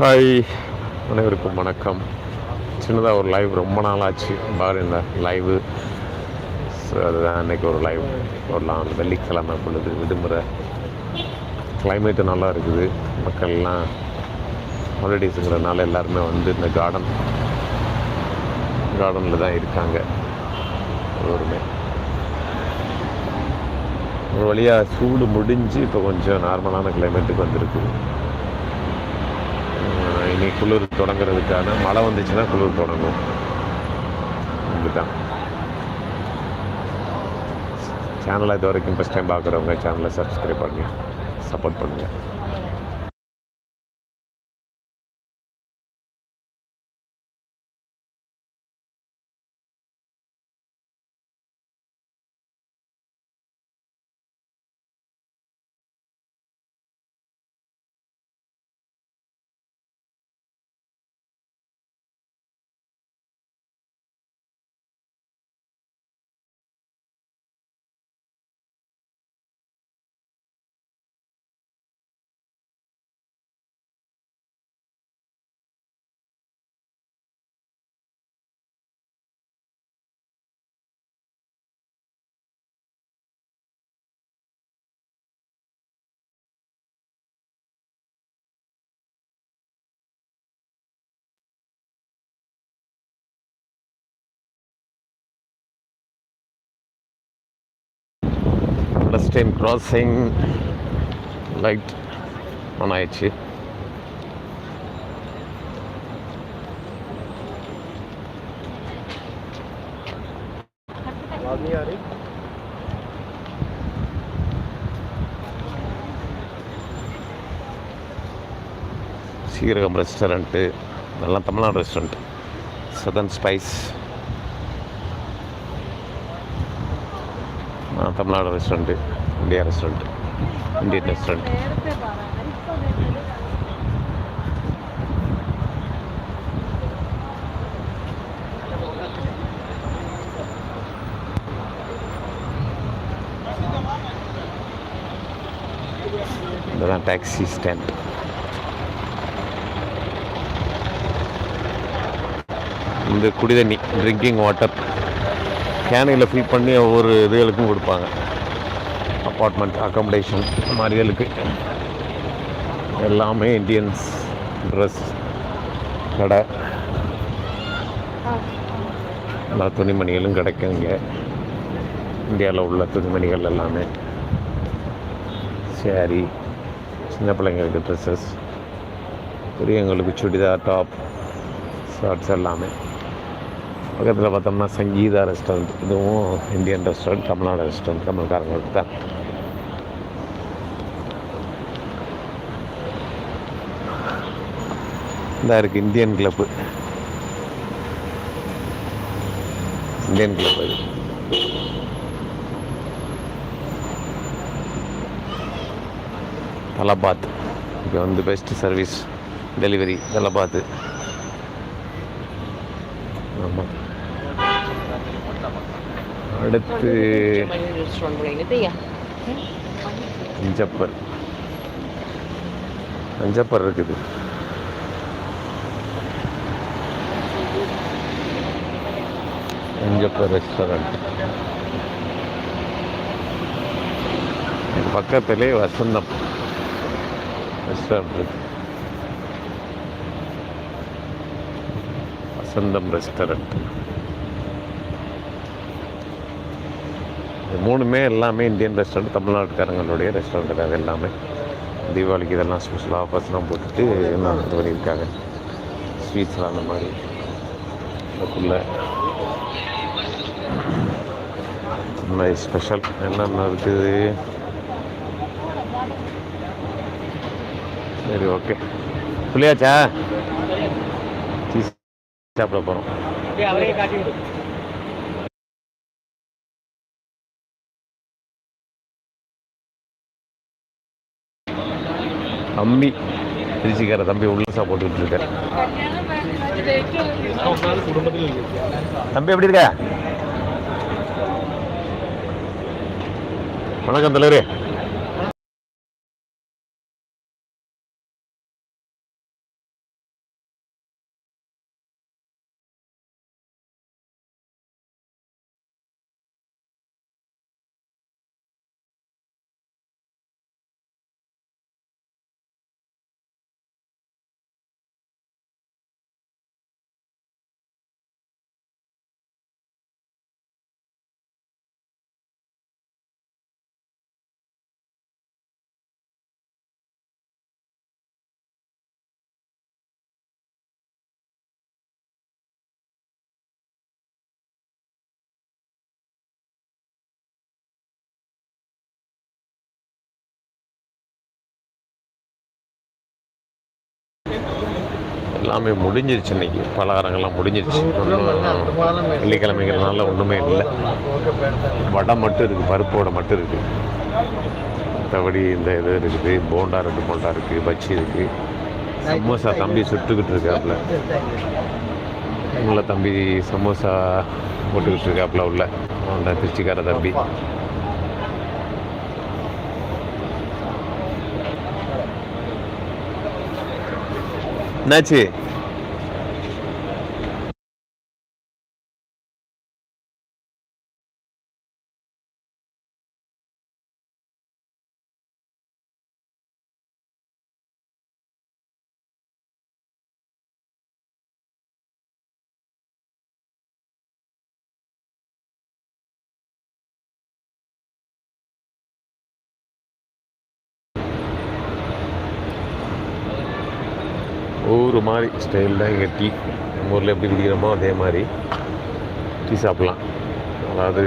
Hi அனைவருக்கும் வணக்கம். சின்னதாக ஒரு லைவ் ரொம்ப நாள் ஆச்சு. பாரு இந்த லைவு ஸோ அதுதான் அன்றைக்கி ஒரு லைவ் போடலாம் வெள்ளிக்கிழமை பொழுது விடுமுறை. கிளைமேட்டு நல்லா இருக்குது. மக்கள்லாம் ஹாலிடேஸுங்கிறதுனால எல்லாருமே வந்து இந்த கார்டன் கார்டனில் தான் இருக்காங்க. எல்லோருமே. ஒரு வழியாக சூடு முடிஞ்சு இப்போ கொஞ்சம் நார்மலான கிளைமேட்டுக்கு வந்திருக்குது இன்னைக்கு குளிர் தொடங்குறதுக்கான மழை வந்துச்சுன்னா குளிர் தொடங்கும். இதுதான் சேனலை இது வரைக்கும் ஃபஸ்ட் டைம் பார்க்குறவங்க சேனலை சப்ஸ்கிரைப் பண்ணுங்க சப்போர்ட் பண்ணுங்கள் டைம் கிராசிங் லைட் ஆன் ஆயிடுச்சு சீரகம் ரெஸ்டாரண்ட்டு நல்லா Tamilnadu restaurant southern spice Tamilnadu restaurant India restaurant Indian restaurant இதெல்லாம் டாக்ஸி ஸ்டாண்ட் இந்த குடிதண்ணி ட்ரிங்கிங் வாட்டர் கேனையில் ஃபில் பண்ணி ஒவ்வொரு இதுகளுக்கும் கொடுப்பாங்க. அப்பார்ட்மெண்ட் அக்காமடேஷன் மாதிரிகளுக்கு எல்லாமே இந்தியன்ஸ் ட்ரெஸ் கடை. எல்லா துணிமணிகளும் கிடைக்கும் இங்கே. இந்தியாவில் உள்ள துணிமணிகள் எல்லாமே. சேரீ சின்ன பிள்ளைங்களுக்கு ட்ரெஸ்ஸஸ் பெரியவங்களுக்கு சுடிதார் டாப் ஷார்ட்ஸ் எல்லாமே. பக்கத்தில் பார்த்தோம்னா சங்கீதா ரெஸ்டாரண்ட் இதுவும் இந்தியன் ரெஸ்டாரண்ட் தமிழ்நாடு ரெஸ்டாரண்ட் தமிழ்காரங்களுக்கு தான் இதாக இருக்குது இந்தியன் கிளப்பு. இந்தியன் கிளப் அது தலபாத். இங்கே வந்து பெஸ்ட் சர்வீஸ் டெலிவரி தலபாத். ஆமாம் அடுத்து அஞ்சப்பர் அஞ்சப்பர் இருக்குது. அஞ்சப்பர் ரெஸ்டாரண்ட் பக்கத்திலே வசந்தம் ரெஸ்டாரண்ட் இருக்குது வசந்தம் ரெஸ்டாரண்ட் இது மூணுமே எல்லாமே இந்தியன் ரெஸ்டாரண்ட் தமிழ்நாட்டுக்காரங்களுடைய ரெஸ்டாரண்ட் அது எல்லாமே. தீபாவளிக்கு இதெல்லாம் ஸ்பெஷல் ஆஃபர்ஸ்லாம் போட்டுட்டு எல்லாம் இது பண்ணியிருக்காங்க ஸ்வீட்ஸ்லாம் அந்த மாதிரி. அதுக்குள்ளே இந்த மாதிரி ஸ்பெஷல் என்னென்ன இருக்குது? சரி ஓகே சொல்லியாச்சா சாப்பிட போகிறோம் தம்பி திருச்சிக்கார தம்பி உள்ள போட்டுக்கிட்டு இருக்கேன் தம்பி எப்படி இருக்க? வணக்கம் தலைவரே. எல்லாமே முடிஞ்சிருச்சு இன்னைக்கு. பலகாரங்கள்லாம் முடிஞ்சிருச்சு. ஒன்றும் வெள்ளிக்கிழமைங்கிறதுனால ஒன்றுமே இல்லை. வடை மட்டும் இருக்குது பருப்பு வடை மட்டும் இருக்குது மற்றபடி இந்த இது இருக்குது போண்டா ரெண்டு போண்டா இருக்குது பச்சி இருக்குது சமோசா தம்பி சுட்டுக்கிட்டு இருக்காப்புல. உள்ள தம்பி சமோசா போட்டுக்கிட்டு இருக்காப்புல உள்ள. அந்த திருச்சிக்கார தம்பி. என்னாச்சு? ஒவ்வொரு மாதிரி ஸ்டைலில் இங்கே டீ. நம்ம ஊரில் எப்படி குடிக்கிறோமோ அதே மாதிரி டீ சாப்பிட்லாம். அதாவது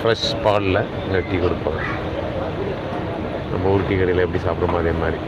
ஃப்ரெஷ் பாலில் இங்கே டீ கொடுப்பாங்க நம்ம ஊர் டீ கடையில் எப்படி சாப்பிட்றோமோ அதே மாதிரி.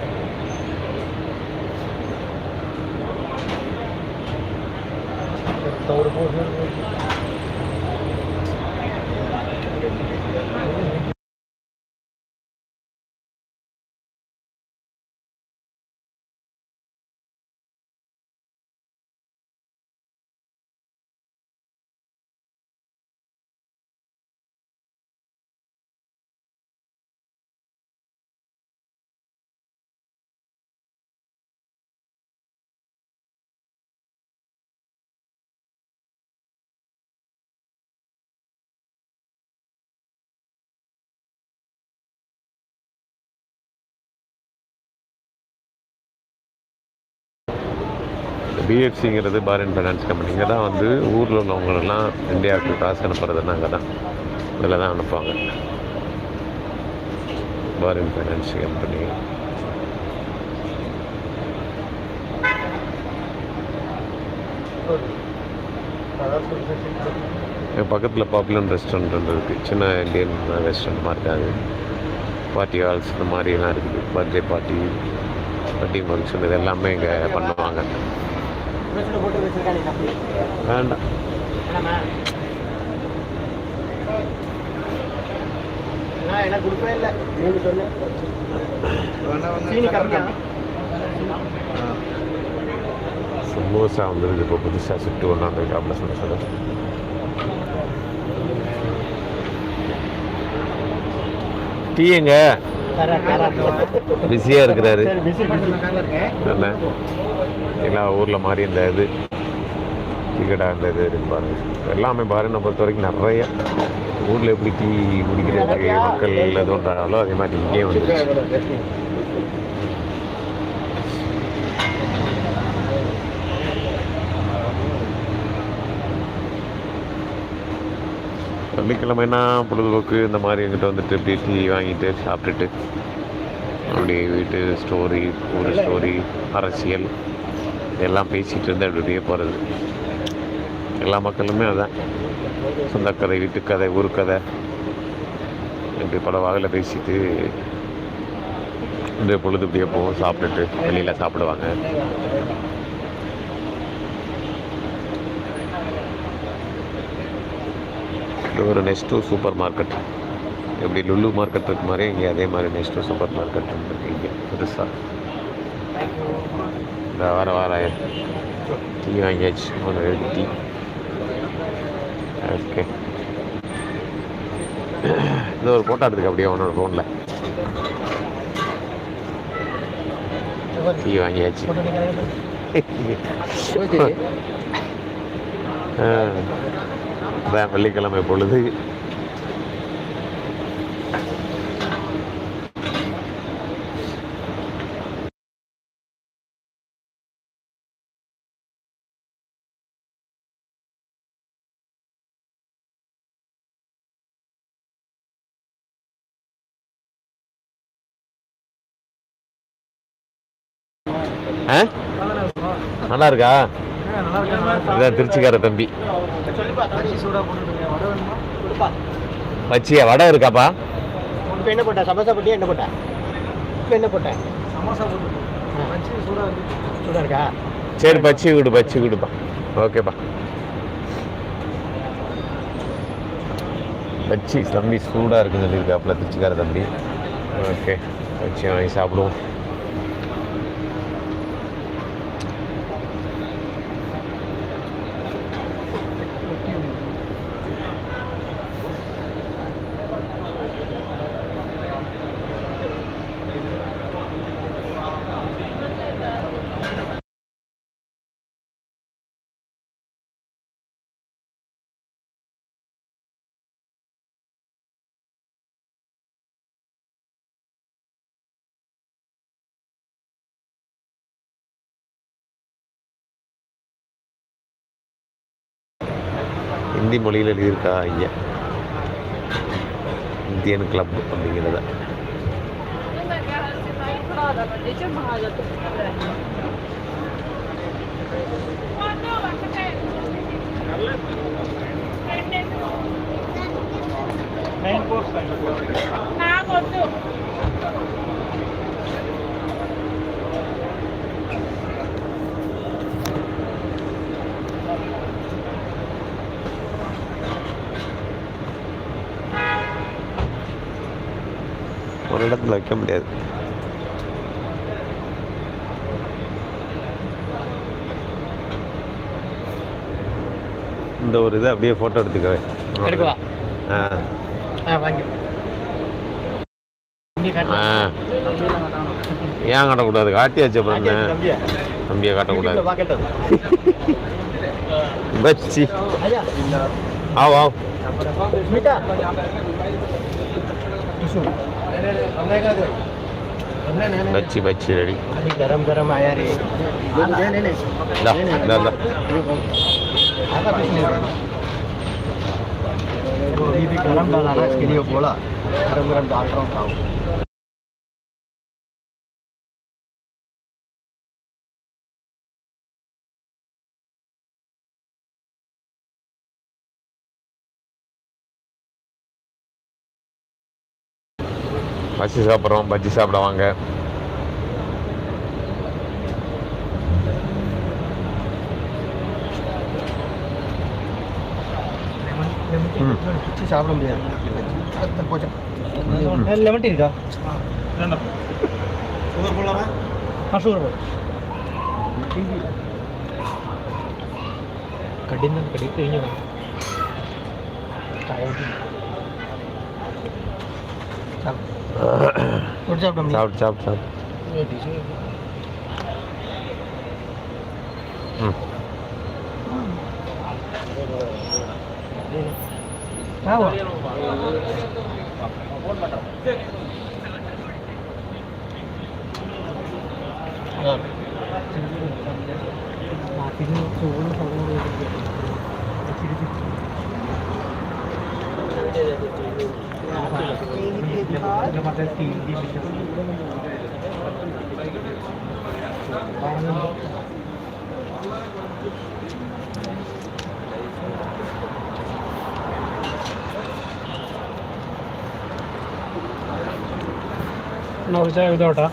பிஎஃப்சிங்கிறது பாரின் ஃபைனான்ஸ் கம்பெனி இங்கே தான் வந்து ஊரில் உள்ளவங்களெல்லாம் இந்தியாவுக்கு காசு அனுப்புறதுன்னா அங்கே தான். இதில் தான் அனுப்புவாங்க. பாரின் ஃபைனான்ஸ் கம்பெனி என் பக்கத்தில் பாப்புலர் ரெஸ்டாரண்ட் ஒன்று இருக்குது சின்ன இந்தியன் ரெஸ்டாரண்ட் மாதிரி அது. பார்ட்டி ஹால்ஸ் இந்த மாதிரிலாம் இருக்குது. பர்த்டே பார்ட்டி வெட்டிங் ஃபங்க்ஷன் இது எல்லாமே இங்கே பண்ணுவாங்க. வேண்டாம். எனக்கு கொடுக்கவே இல்லை. நீங்க சொல்லு சீனி கம்மியா? சமோசா வந்துருக்கு இப்போ புதுசாக சுட்டு கொண்டாந்துருக்காப்புல சொல்ல சொல்ல டீ எங்க? பிஸியாக இருக்கிறாரு. எல்லா ஊரில் மாதிரி இந்த இது டிக்கெட்டா இந்த இது இருக்கு பாருங்க. எல்லாமே பாருங்க பொறுத்த வரைக்கும் நிறைய. ஊரில் எப்படி டீ குடிக்கிறதுக்கு மக்கள் பண்ணுறாங்களோ அதே மாதிரி இங்கேயும் வந்துருச்சு. வெள்ளிக்கிழமைனா பொழுதுபோக்கு இந்த மாதிரி எங்கிட்ட வந்துட்டு இப்படி டீ வாங்கிட்டு சாப்பிட்டுட்டு அப்படி வீட்டு ஸ்டோரி ஊர் ஸ்டோரி அரசியல் எல்லாம் பேசிகிட்டு இருந்து அப்படியே போகிறது எல்லா மக்களுமே அதான். சொந்தக்கதை வீட்டுக்கதை ஊருக்கதை இப்படி பல வகையில் பேசிட்டு இந்த பொழுது இப்படியே போவோம் சாப்பிட்டுட்டு வெளியில் சாப்பிடுவாங்க. ஒரு நெஸ்டோ சூப்பர் மார்க்கெட் எப்படி லுலு மார்க்கெட் இருக்கு மாதிரி இங்கே அதே மாதிரி நெஸ்டோ சூப்பர் மார்க்கெட் இருக்கு. இங்கே பெருசாக இந்த வார வார டீ வாங்கியாச்சு. ஒன்று டீ. ஓகே இந்த ஒரு ஃபோட்டோ எடுத்துக்க அப்படியே உன்னோட ஃபோனில் டீ வாங்கியாச்சு. ஆ. அதான் வெள்ளிக்கிழமை பொழுது நல்லா இருக்கா? இதான் திருச்சிக்கார தம்பி. போட்டுருங்க. வடை வச்சியா? இருக்காப்பா? இப்போ என்ன போட்ட? சமோசா போட்டியா? என்ன போட்ட? இப்போ என்ன போட்ட? சமோசா போட்டு பச்சி சூடா இருக்கு சூடா இருக்கா? சரி பச்சி விடு பச்சி விடுப்பா. ஓகேப்பா. பச்சி தம்பி சூடாக இருக்குன்னு சொல்லியிருக்காப்புல திருச்சிக்கார தம்பி. ஓகே பச்சி வாங்கி சாப்பிடுவோம். ஹிந்தி மொழியில் எழுதியிருக்கா ஐயா இந்தியன் கிளப் அப்படிங்கிறத. நான் ஒரு இடத்துல வைக்க முடியாது. இந்த ஒரு இதை அப்படியே ஃபோட்டோ எடுத்துக்கவே. எடுக்கவா? ஆ. ஏன் காட்டக்கூடாது? காட்டியாச்சு அப்புறம் தம்பியா? காட்டக்கூடாது. பச்சி ஆவ் ஆவ் લચ્છી બચ્છી रेडी ગરમ गरम આયા રે ના ના ના ગરમ દાલ અનાજ કે લીએ બોલા ગરમ ગરમ பச்சி சாப்பிட்றோம் பஜ்ஜி சாப்பிட வாங்க ம். குச்சி சாப்பிட முடியாது போச்சோம் லெமன் டீ இருக்கா சுகர் போடலாமா ஆ சுகர் போடு കടിന്ന് കടി കഴിഞ്ഞു சாப்பிட்டு சாப்பிட்டு சாப்பிட்டு ம் ഒരു നവജായ വിതോട്ടാ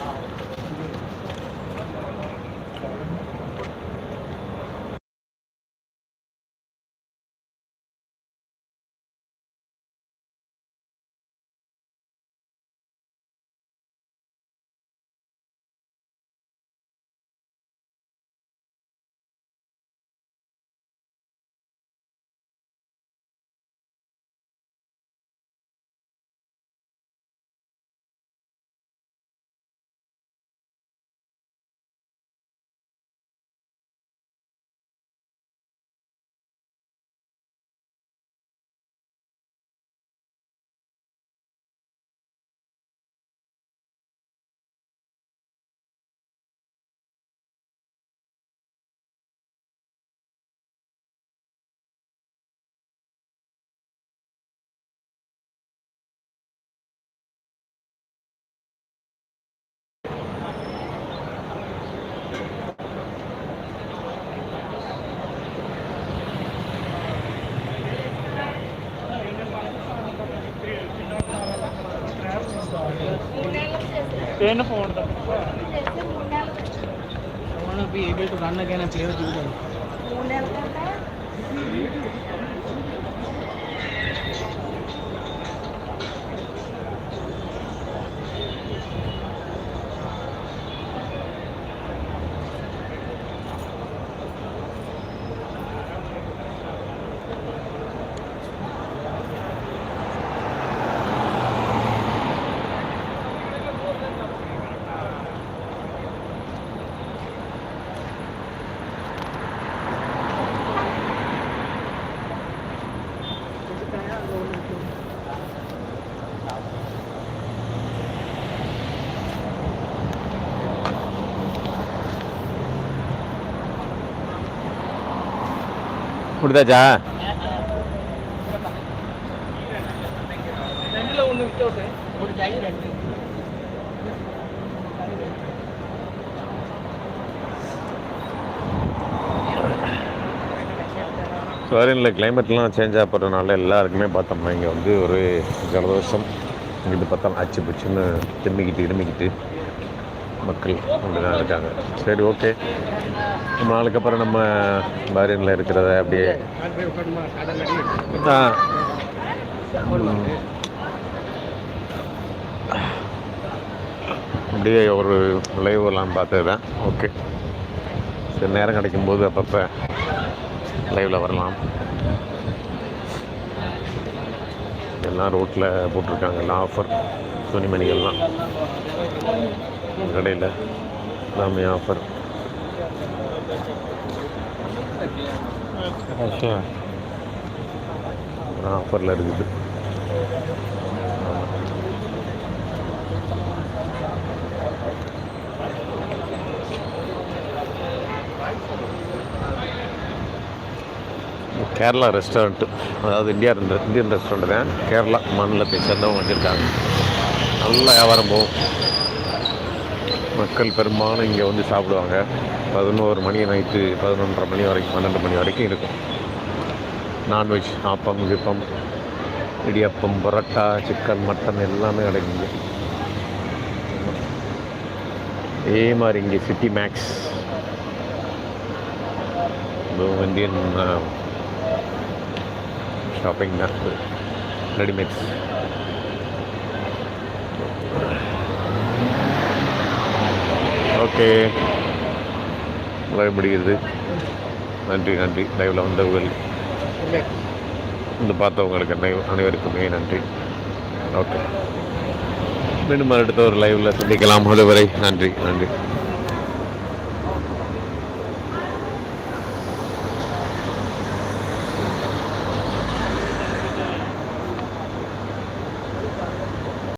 ਤਿੰਨ ਫੋਨ ਦਾ I want to be able to run again and play with you guys. கொடுத்தாச்சா? ஃபாரினில் கிளைமேட்லாம் சேஞ்ச் ஆகிறதுனால எல்லாருக்குமே பார்த்தோம்னா இங்கே வந்து ஒரு ஜலதோஷம். இது பார்த்தா அச்சு பிச்சுன்னு திரும்பிக்கிட்டு இருமிக்கிட்டு மக்கள் அப்படி தான் இருக்காங்க. சரி ஓகே நாளுக்கு அப்புறம் நம்ம பாரியனில் இருக்கிறத அப்படியே அப்படியே ஒரு லைவ் எல்லாம் பார்த்தது தான் ஓகே சரி நேரம் கிடைக்கும்போது அப்பப்போ லைவில் வரலாம். எல்லாம் ரோட்டில் போட்டிருக்காங்க. எல்லாம் ஆஃபர் துணிமணிகள்லாம். கடையில் எல்லாமே ஆஃபர் ஆஃபரில் இருக்குது. கேரளா ரெஸ்டாரண்ட்டு அதாவது இந்தியா இந்தியன் ரெஸ்டாரண்ட் தான். கேரளா மாநிலத்தை சேர்ந்தவங்க வச்சுருக்காங்க நல்ல வியாபாரம் போகும். மக்கள் பெரும்பாலும் இங்கே வந்து சாப்பிடுவாங்க. பதினோரு மணி நைட்டு பதினொன்றரை மணி வரைக்கும் பன்னெண்டு மணி வரைக்கும் இருக்கும். நான்வெஜ் ஆப்பம் விப்பம் இடியப்பம் பரோட்டா சிக்கன் மட்டன் எல்லாமே கிடைக்குங்க இதே மாதிரி இங்கே சிட்டி மேக்ஸ். இந்தியன் ஷாப்பிங் தான் ரெடிமேட்ஸ். ஓகே. லைவ் முடிகிறது. நன்றி நன்றி. லைவில் வந்தவர்கள். வந்து பார்த்தவங்களுக்கு அனை அனைவருக்குமே நன்றி. ஓகே. மீண்டும் அடுத்த ஒரு லைவில் சந்திக்கலாம். அதுவரை நன்றி நன்றி.